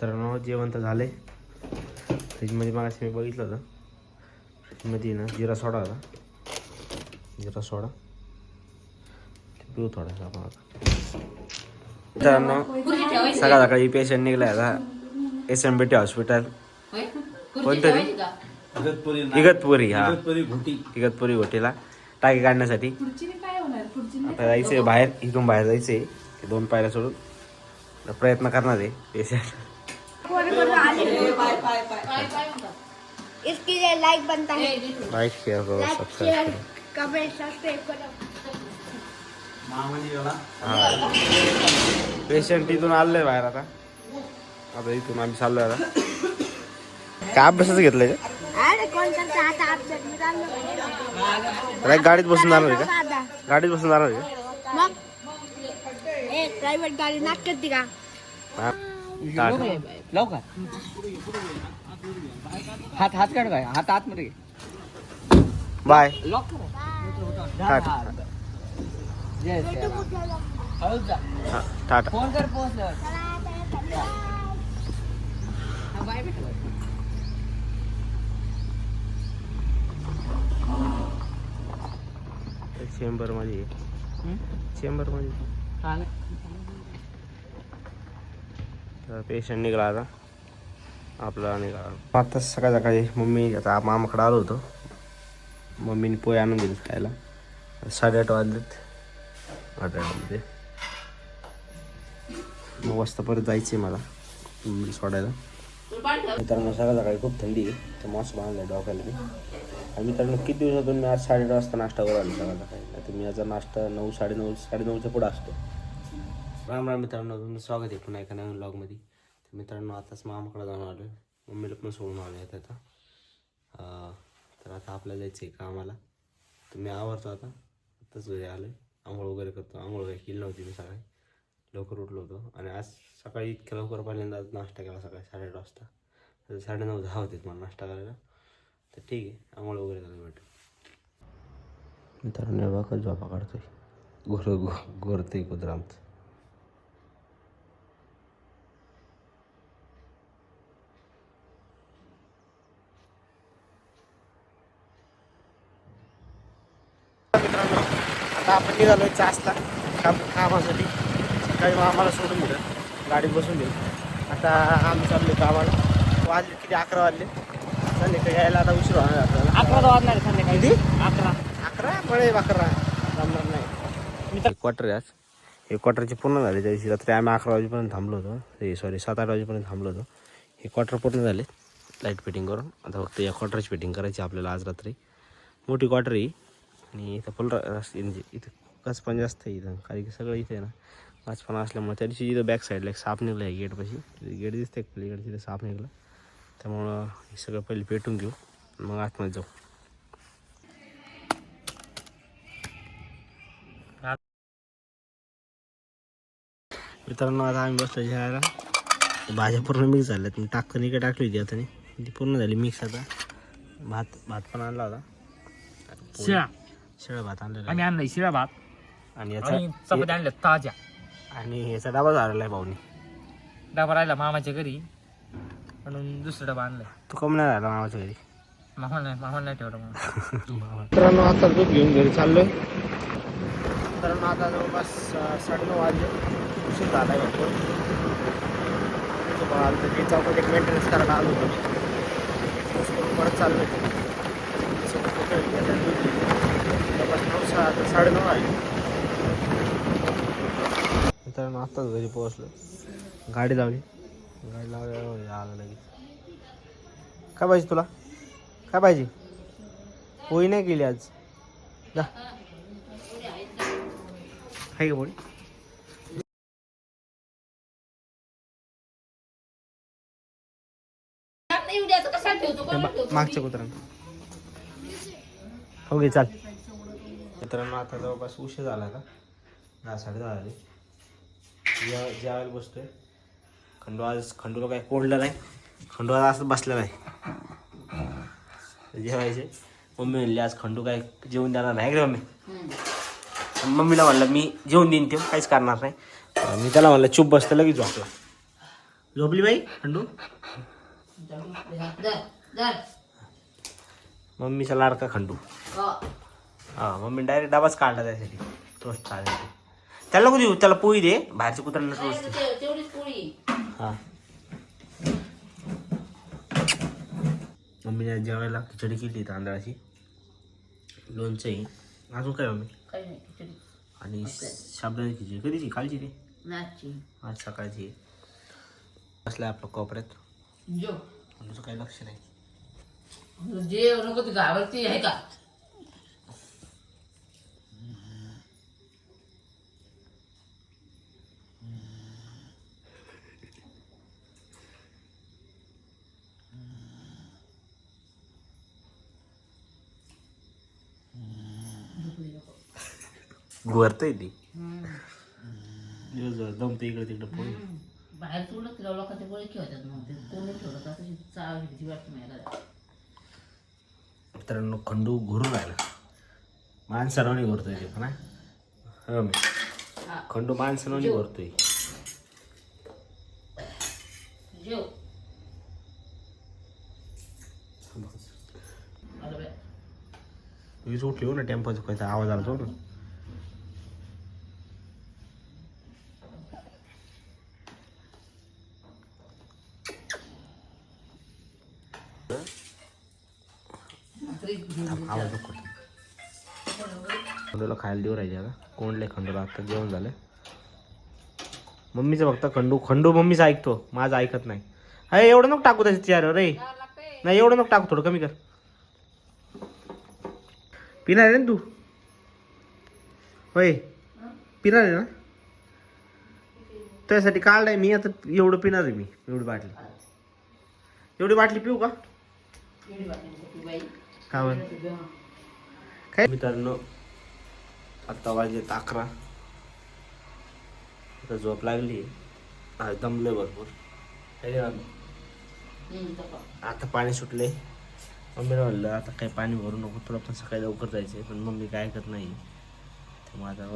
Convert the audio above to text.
मित्रांनो जेवण तर झाले फ्रीजमध्ये मागाशी मी बघितलं होतं. फ्रीजमध्ये ना जिरा सोडा होता. जिरा सोडा. पिऊ थोडासा आपण आता. मित्रांनो सकाळ सकाळी पेशंट निघला आता. S M B T hospital कोणतरी? इगतपुरी इगतपुरी हा. इगतपुरी घोटी. इगतपुरी गोटीला टाकी काढण्यासाठी. आता जायचंय बाहेर इथून बाहेर जायचंय. ते दोन पायऱ्या सोडून. प्रयत्न करणार आहे पेशंट इसके लिए लाइक बनता है। लाईक शेअर करो लाइक सबस्क्राईब शेयर करो कमेंट सब्सक्राइब करो। हा। पेशंट इथून आलंय बाहेर आता आता इथून आम्ही चाललोय आता काय अभ्यासाचं घेतलंय का अरे कौन करता आता आप जब निकाल लो। डायरेक्ट गाडीत बसून जाणार आहे का साधा गाडीत बसून जाणार आहे का मग? ए प्राइवेट गाडी नाक करते का हात हात काढ काय हात आतमध्ये घे. बाय. लॉक करा जय टाटा फोन कर पोहोचल्यावर बाय बेटा, बाय. चेंबरमध्ये? चेंबरमध्ये. तर पेशंट निघाला आता. आपला निघाला. आता सकाळ सकाळी मम्मी आता मामाकडे आलो होतो. मम्मीने पोहे आणून दिले खायला. साडेआठ वाजलेत. आठ वाजले. नऊ वाजता परत जायचं आहे मला मम्मीला सोडायला. मित्रांनो सकाळ सकाळी खूप थंडी आहे तर मास्क बांधला डोक्याला मी. आणि मित्रांनो किती दिवसातून मी आज साडेआठ वाजता नाश्ता करू आलो सकाळ सकाळी तर मी याचा नाश्ता नऊ साडेनऊ साडेनऊच्या पुढं असतो. राम राम मित्रांनो तुमचं स्वागत आहे पुन्हा एका नवीन ब्लॉगमध्ये तर मित्रांनो आताच मामाकडे जाऊन आलो मम्मीला पण सोडून आलो आहे आता तर आता आपल्याला जायचं आहे कामाला. तर मी आवडतो आता. आत्ताच घरी आलो आंघोळ वगैरे करतो. आंघोळ वगैरे केली नव्हती मी सकाळी. लवकर उठलो होतो. आणि आज सकाळी इतक्या लवकर पहिल्यांदा आज नाश्ता केला सकाळी साडेआठ वाजता. तर साडेनऊ दहा होते मला नाश्ता करायला. तर ठीक आहे. आंघोळ वगैरे झालं भेटू. मित्रांनो बघा झोपा काढतोय. गोर घोरते गोरते कुत्रा आमचं मित्रांनो आता आपण निघालोय चासला. काम कामासाठी सकाळी मग आम्हाला सोडून दिलं. गाडीत बसून दिलं. आता आम्ही चाललो कामाला वाजले किती? अकरा वाजले. चालले का यायला आता उशीर होणार आहे आपल्याला. अकरा वाजणार आहे संध्याकाळी. किती? अकरा. अकरा? पळे अकरा. जमणार नाही. क्वार्टर आहे आज. हे क्वार्टरचे पूर्ण झाले. त्या दिवशी रात्री आम्ही अकरा वाजेपर्यंत थांबलो होतो. सॉरी सात आठ वाजेपर्यंत थांबलो होतो. हे क्वार्टर पूर्ण झाले. लाइट फिटिंग करून. आता फक्त या क्वार्टरची फिटिंग करायची आपल्याला आज रात्री. मोठी क्वार्टर आहे ही. आणि इथं फुल रस्ते म्हणजे इथं कच पण जास्त आहे इथं. कारण की सगळं इथे आहे ना. कच पण असल्यामुळे त्या दिवशी इथं बॅक साईडला एक साप निघला आहे गेटपाशी गेट दिसते पलीकडे तिथे साप निघला. त्यामुळं हे सगळं पहिले पेटून घेऊ. मग आतमध्ये जाऊ. मित्रांनो आता आम्ही बसलो जेवायला. भाज्या पूर्ण मिक्स झाल्यात. मी टाकून इकडे टाकली होती आता ती पूर्ण झाली मिक्स आता. भात भात पण आणला होता. शिळा भात आणलेला आम्ही आणलाय शिळा भात आणि आणि याचा चपात्या आणल्या ताज्या. आणि याचा डबा झालेला आहे भाऊनी. डबा राहिला मामाच्या घरी. म्हणून दुसरा डबा आणलाय. तू कम नाही राहिला मामाच्या घरी? मामा नाही मामा नाही ठेवला मग मित्रांनो आता दूध घेऊन घरी चाललोय. मित्रांनो आता जवळपास अं, साडेनऊ वाजले. उशीर झाला आहे भरपूर आलं तर ते चौकात एक मेंटेनन्स करायला आलो होतो. Maintenance करून परत सोबत कुठं आहे? दूध. जवळपास नऊ साडेनऊ आहे मित्रांनो आत्ताच घरी पोहोचलो. गाडी लावली. गाडी लावल्यावर आलं लगेच. काय पाहिजे तुला? काय पाहिजे? पोळी नाही केली आज. जा. आहे का पोळी? मागच्या कुत्र्यानं हो गे चाल. मित्रांनो आता जवळपास उशीर झाला का? दहा साडे दहा झाले. जेवा जेवायला बसतोय खंडू आज खंडूला काय कोंडलं नाही. खंडू आज असं बसलेला आहे. जेवायचे. मम्मी म्हणली आज खंडू काय जेवण देणार नाही रे मम्मी. मम्मीला म्हणलं मी जेवण देईन ते काहीच करणार नाही. मी त्याला म्हणलं चूप बसतं लगेच झोपला. झोपली बाई खंडू? मम्मीचा लाडका खंडू. हा मम्मी डायरेक्ट डबाच काढला त्यासाठी. टोस्ट खाण्यासाठी त्याला नको देऊ? त्याला पोळी दे. बाहेरच्या कुत्र्यांना टोस्ट दे. तेवढीच पोळी. हा. मम्मीने जेवायला खिचडी केली तांदळाची. लोणचं आहे अजून काय मम्मी? काही नाही खिचडी. आणि शाबदाची खिचडी. कधीची? कालची ती? आज सकाळची. आहे. बसलाय आपलं कोपऱ्यात. जो. तुझं काही लक्ष नाही. जे नको ती घाबरती आहे का? गोरतय ती. दिवसभर दमते इकडे तिकडे पोळी बाहेर सोडलं खेळतात मग? ते कोणी ठेवलं का तशी चाव भीती वाटते मला मित्रांनो खंडू घुरून राहिला. माणसाने घोरतोय ते पण हा? मी. खंडू माणसाने घोरतोय. जेव. आलं बाय. वीज उठली हो ना टेम्पोचा काहीतरी आवाज आला तो ना? आवाज नको खंडूला खायला देऊ राहिले आता. कोंडले खंडूला आता जेवण झालं मम्मीचं फक्त खंडू खंडू मम्मीचं ऐकतो. माझं ऐकत नाही. अरे एवढं नको टाकू त्याच्या चेहऱ्यावर रे. नाही एवढं नको टाकू थोडं कमी कर. पिणार आहे ना तू? होय. पिणार आहे ना? त्यासाठी काढलाय मी आता एवढं पिणार आहे मी एवढी बाटली. एवढी बाटली पिऊ का? का बरं? काय? मित्रांनो आत्ता वाजलेत अकरा. आता झोप लागली. आज दमले भरपूर. है. आता पाणी सुटले. मम्मीला म्हणलं आता काही पाणी भरू नको तुला पण सकाळी लवकर जायचं पण मम्मी काय ऐकत नाही. त्यामुळे आता